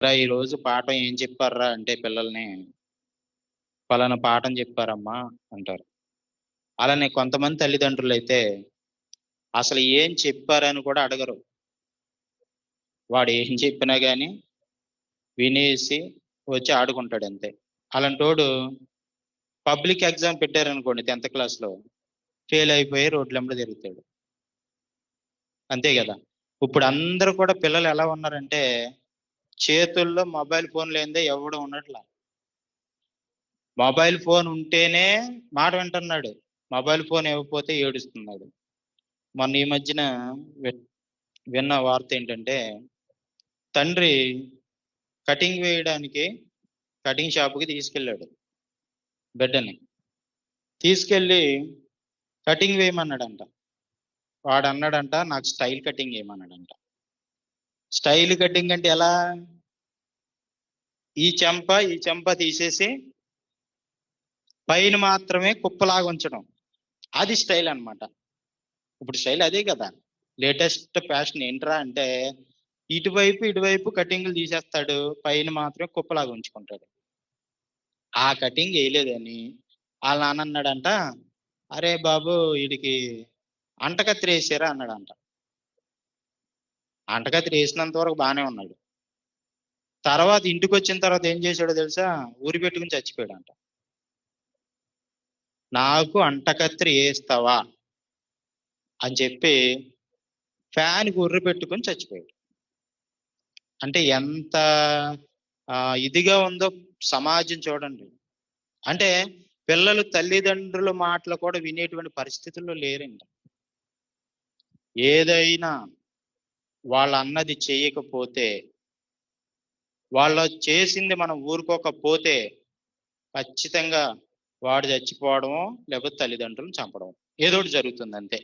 రా రోజు పాఠం ఏం చెప్పారా అంటే పిల్లల్ని పలానా పాఠం చెప్పారమ్మా అంటారు. అలానే కొంతమంది తల్లిదండ్రులు అయితే అసలు ఏం చెప్పారని కూడా అడగరు. వాడు ఏం చెప్పినా కానీ వినేసి వచ్చి ఆడుకుంటాడు అంతే. అలాంటోడు పబ్లిక్ ఎగ్జామ్ పెట్టారనుకోండి టెన్త్ క్లాస్లో ఫెయిల్ అయిపోయి రోడ్లెంబడి తిరుగుతాడు. అంతే కదా. ఇప్పుడు అందరూ కూడా పిల్లలు ఎలా ఉన్నారంటే చేతుల్లో మొబైల్ ఫోన్ లేనిదే ఎవడు ఉండట్లా. మొబైల్ ఫోన్ ఉంటేనే మాట వింటున్నాడు. మొబైల్ ఫోన్ ఇవ్వకపోతే ఏడుస్తున్నాడు. మొన్న ఈ మధ్యన విన్న వార్త ఏంటంటే తండ్రి కటింగ్ వేయడానికి కటింగ్ షాప్కి తీసుకెళ్ళాడు బిడ్డని. తీసుకెళ్ళి కటింగ్ వేయమన్నాడంట. వాడు అన్నాడంట నాకు స్టైల్ కటింగ్ వేయమన్నాడంట. స్టైల్ కటింగ్ అంటే ఎలా? ఈ చెంప ఈ చెంప తీసేసి పైన మాత్రమే కుప్పలాగా ఉంచడం. అది స్టైల్ అన్నమాట. ఇప్పుడు స్టైల్ అదే కదా. లేటెస్ట్ ఫ్యాషన్ ఏంట్రా అంటే ఇటువైపు ఇటువైపు కటింగ్లు తీసేస్తాడు. పైన మాత్రమే కుప్పలాగా ఉంచుకుంటాడు. ఆ కటింగ్ వేయలేదని వాళ్ళ నాన్న అన్నాడంట అరే బాబు వీడికి అంటకత్తి వేసారా అన్నాడంట. అంటకత్తి వేసినంత వరకు బాగానే ఉన్నాడు. తర్వాత ఇంటికి వచ్చిన తర్వాత ఏం చేశాడో తెలుసా? ఊరి పెట్టుకుని చచ్చిపోయాడంట. నాకు అంటకత్రి వేస్తావా అని చెప్పి ఫ్యాన్ ఉర్రి పెట్టుకుని చచ్చిపోయాడు. అంటే ఎంత ఇదిగా ఉందో సమాజం చూడండి. అంటే పిల్లలు తల్లిదండ్రుల మాటలు కూడా వినేటువంటి పరిస్థితుల్లో లేరండి. ఏదైనా వాళ్ళ అన్నది చేయకపోతే వాళ్ళు చేసింది మనం ఊరుకోకపోతే ఖచ్చితంగా వాడు చచ్చిపోవడమో లేకపోతే తల్లిదండ్రులను చంపడం ఏదో ఒకటి జరుగుతుంది అంతే.